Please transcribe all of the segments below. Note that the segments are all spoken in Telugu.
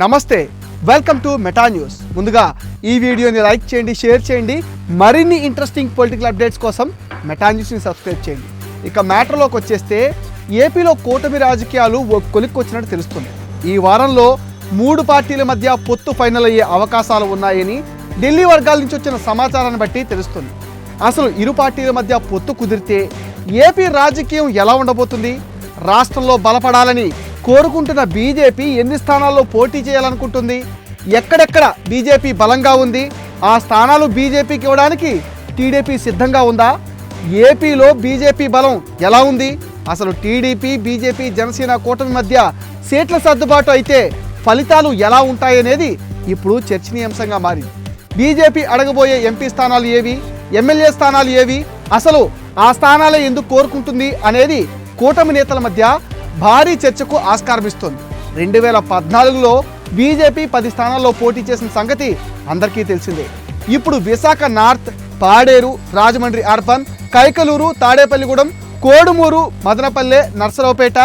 నమస్తే వెల్కమ్ టు మెటా న్యూస్ ముందుగా ఈ వీడియోని లైక్ చేయండి షేర్ చేయండి. మరిన్ని ఇంట్రెస్టింగ్ పొలిటికల్ అప్డేట్స్ కోసం మెటా న్యూస్ని సబ్స్క్రైబ్ చేయండి. ఇక మ్యాటర్లోకి వచ్చేస్తే ఏపీలో కూటమి రాజకీయాలు ఓ కొలిక్కొచ్చినట్టు తెలుస్తుంది. ఈ వారంలో మూడు పార్టీల మధ్య పొత్తు ఫైనల్ అయ్యే అవకాశాలు ఉన్నాయని ఢిల్లీ వర్గాల నుంచి వచ్చిన సమాచారాన్ని బట్టి తెలుస్తుంది. అసలు ఇరు పార్టీల మధ్య పొత్తు కుదిరితే ఏపీ రాజకీయం ఎలా ఉండబోతుంది? రాష్ట్రంలో బలపడాలని కోరుకుంటున్న బీజేపీ ఎన్ని స్థానాల్లో పోటీ చేయాలనుకుంటుంది? ఎక్కడెక్కడ బీజేపీ బలంగా ఉంది? ఆ స్థానాలు బీజేపీకి ఇవ్వడానికి టీడీపీ సిద్ధంగా ఉందా? ఏపీలో బీజేపీ బలం ఎలా ఉంది? అసలు టీడీపీ బీజేపీ జనసేన కూటమి మధ్య సీట్ల సర్దుబాటు అయితే ఫలితాలు ఎలా ఉంటాయనేది ఇప్పుడు చర్చనీయాంశంగా మారింది. బీజేపీ అడగబోయే ఎంపీ స్థానాలు ఏవి? ఎమ్మెల్యే స్థానాలు ఏవి? అసలు ఆ స్థానాలే ఎందుకు కోరుకుంటుంది అనేది కూటమి నేతల మధ్య భారీ చర్చకు ఆస్కారమిస్తోంది. రెండు వేల పద్నాలుగులో బీజేపీ పది స్థానాల్లో పోటీ చేసిన సంగతి అందరికీ తెలిసిందే. ఇప్పుడు Visakha north Paderu Rajahmundry urban Kaikaluru Tadepalligudem Kodumuru Madanapalle Narasaraopet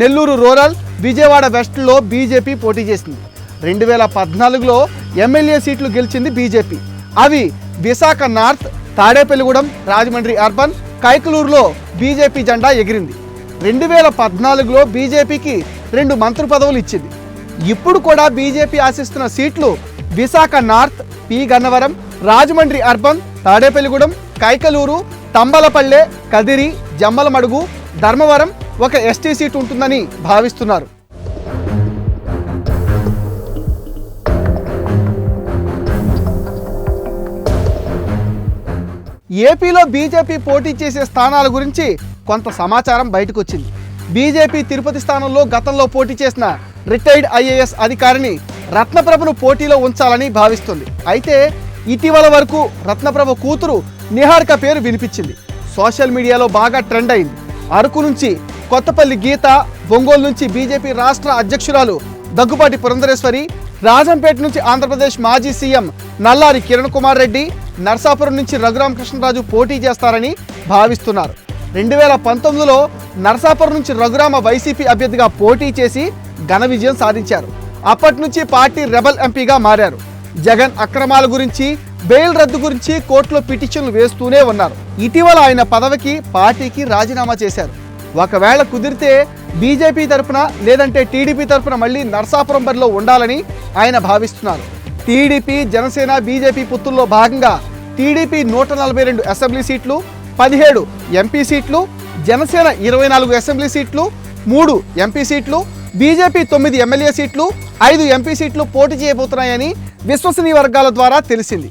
Nellore rural Vijayawada వెస్ట్లో బీజేపీ పోటీ చేసింది. రెండు వేల పద్నాలుగులో ఎమ్మెల్యే సీట్లు గెలిచింది బీజేపీ. అవి విశాఖ నార్త్ తాడేపల్లిగూడెం రాజమండ్రి అర్బన్ కైకలూరులో బీజేపీ జెండా ఎగిరింది. రెండు వేల పద్నాలుగులో బీజేపీకి రెండు మంత్రి పదవులు ఇచ్చింది. ఇప్పుడు కూడా బీజేపీ ఆశిస్తున్న సీట్లు Visakha north P. Gannavaram Rajahmundry urban Tadepalligudem Kaikaluru Thamballapalle Kadiri Jammalamadugu Dharmavaram ఒక ఎస్టీ సీట్ ఉంటుందని భావిస్తున్నారు. ఏపీలో బీజేపీ పోటీ చేసే స్థానాల గురించి కొంత సమాచారం బయటకు వచ్చింది బీజేపీ తిరుపతి స్థానంలో గతంలో పోటీ చేసిన రిటైర్డ్ ఐఏఎస్ అధికారిని రత్నప్రభను పోటీలో ఉంచాలని భావిస్తుంది. అయితే ఇటీవల వరకు రత్నప్రభ కూతురు నిహారిక పేరు వినిపించింది. సోషల్ మీడియాలో బాగా ట్రెండ్ అయింది. అరకు నుంచి కొత్తపల్లి గీత ఒంగోలు నుంచి బీజేపీ రాష్ట్ర అధ్యక్షురాలు దగ్గుపాటి పురంధరేశ్వరి రాజంపేట నుంచి ఆంధ్రప్రదేశ్ మాజీ సీఎం నల్లారి కిరణ్ కుమార్ రెడ్డి నర్సాపురం నుంచి రఘురామ కృష్ణరాజు పోటీ చేస్తారని భావిస్తున్నారు. రెండు వేల పంతొమ్మిదిలో నర్సాపురం నుంచి రఘురామ వైసీపీ అభ్యర్థిగా పోటీ చేసి ఘన విజయం సాధించారు. అప్పటి నుంచి పార్టీ రెబల్ ఎంపీగా మారారు. జగన్ అక్రమాల గురించి బెయిల్ రద్దు గురించి కోర్టులో పిటిషన్లు వేస్తూనే ఉన్నారు. ఇటీవల ఆయన పదవికి పార్టీకి రాజీనామా చేశారు. ఒకవేళ కుదిరితే బీజేపీ తరఫున లేదంటే టీడీపీ తరఫున మళ్ళీ నర్సాపురం బరిలో ఉండాలని ఆయన భావిస్తున్నారు. టీడీపీ జనసేన బీజేపీ పుత్తుల్లో భాగంగా టీడీపీ నూట నలభై రెండు అసెంబ్లీ సీట్లు పదిహేడు ఎంపీ సీట్లు జనసేన ఇరవై నాలుగు అసెంబ్లీ సీట్లు మూడు ఎంపీ సీట్లు బీజేపీ తొమ్మిది ఎమ్మెల్యే సీట్లు ఐదు ఎంపీ సీట్లు పోటీ చేయబోతున్నాయని విశ్వసనీయ వర్గాల ద్వారా తెలిసింది.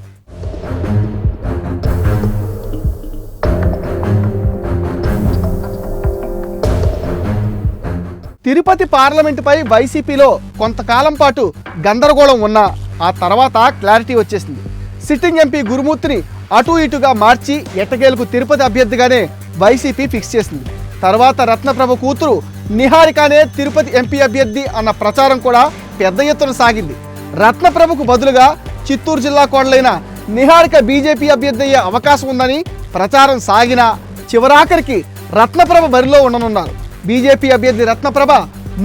తిరుపతి పార్లమెంటుపై వైసీపీలో కొంతకాలం పాటు గందరగోళం ఉన్నా ఆ తర్వాత క్లారిటీ వచ్చేసింది. సిట్టింగ్ ఎంపీ గురుమూర్తిని అటు ఇటుగా మార్చి ఎట్టకేలకు తిరుపతి అభ్యర్థిగానే వైసీపీ ఫిక్స్ చేసింది. తర్వాత రత్నప్రభ కూతురు నిహారికానే తిరుపతి ఎంపీ అభ్యర్థి అన్న ప్రచారం కూడా పెద్ద ఎత్తున సాగింది. రత్నప్రభకు బదులుగా చిత్తూరు జిల్లా కోడలైన నిహారిక బీజేపీ అభ్యర్థి అయ్యే అవకాశం ఉందని ప్రచారం సాగినా చివరాఖరికి రత్నప్రభ బరిలో ఉండనున్నారు. బీజేపీ అభ్యర్థి రత్నప్రభ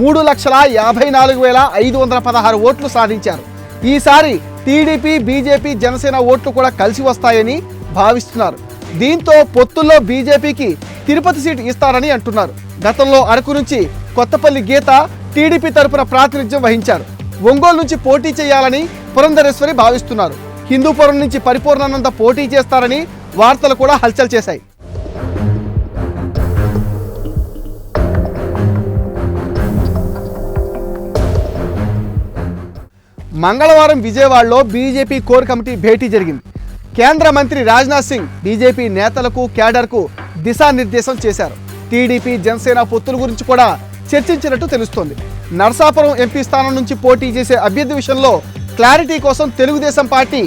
మూడు లక్షల యాభై నాలుగు వేల ఐదు వందల పదహారు ఓట్లు సాధించారు. ఈసారి టీడీపీ బీజేపీ జనసేన ఓట్లు కూడా కలిసి వస్తాయని భావిస్తున్నారు. దీంతో పొత్తుల్లో బీజేపీకి తిరుపతి సీటు ఇస్తారని అంటున్నారు. గతంలో అరకు నుంచి కొత్తపల్లి గీత టీడీపీ తరపున ప్రాతినిధ్యం వహించారు. ఒంగోలు నుంచి పోటీ చేయాలని పురంధరేశ్వరి భావిస్తున్నారు. హిందూపురం నుంచి పరిపూర్ణానంద పోటీ చేస్తారని వార్తలు కూడా హల్చల్ చేశాయి. మంగళవారం విజయవాడలో బీజేపీ కోర్ కమిటీ భేటీ జరిగింది. కేంద్ర మంత్రి రాజ్నాథ్ సింగ్ బీజేపీ నేతలకు క్యాడర్కు దిశానిర్దేశం చేశారు. టీడీపీ జనసేన పొత్తుల గురించి కూడా చర్చించినట్టు తెలుస్తోంది. నర్సాపురం ఎంపీ స్థానం నుంచి పోటీ చేసే అభ్యర్థి విషయంలో క్లారిటీ కోసం తెలుగుదేశం పార్టీ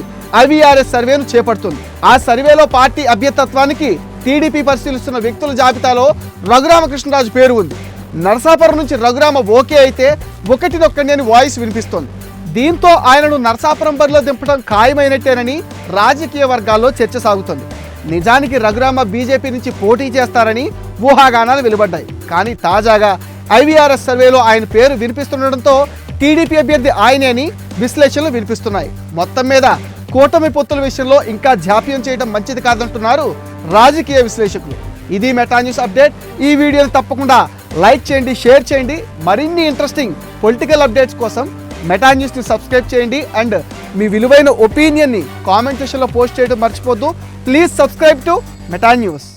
ఐవీఆర్ఎస్ సర్వేను చేపడుతుంది. ఆ సర్వేలో పార్టీ అభ్యర్థత్వానికి టీడీపీ పరిశీలిస్తున్న వ్యక్తుల జాబితాలో రఘురామకృష్ణరాజు పేరు ఉంది. నరసాపురం నుంచి రఘురామ ఓకే అయితే ఒకటినొక్కడి అని వాయిస్ వినిపిస్తోంది. దీంతో ఆయనను నర్సాపురం బరిలో దింపడం ఖాయమైనట్టేనని రాజకీయ వర్గాల్లో చర్చ సాగుతుంది. నిజానికి రఘురామ బీజేపీ నుంచి పోటీ చేస్తారని ఊహాగానాలు వెలువడ్డాయి. కానీ తాజాగా ఐవీఆర్ఎస్ సర్వేలో ఆయన పేరు వినిపిస్తుండటంతో టీడీపీ అభ్యర్థి ఆయనే అని విశ్లేషణలు వినిపిస్తున్నాయి. మొత్తం మీద కూటమి పొత్తుల విషయంలో ఇంకా జాప్యం చేయడం మంచిది కాదంటున్నారు రాజకీయ విశ్లేషకులు. ఇది మెటా న్యూస్ అప్డేట్. ఈ వీడియోని తప్పకుండా లైక్ చేయండి షేర్ చేయండి. మరిన్ని ఇంట్రెస్టింగ్ పొలిటికల్ అప్డేట్స్ కోసం మెటా న్యూస్ని సబ్స్క్రైబ్ చేయండి అండ్ మీ విలువైన ఒపీనియన్ని కామెంట్ సెక్షన్లో పోస్ట్ చేయడం మర్చిపోద్దు. Please subscribe to Meta news.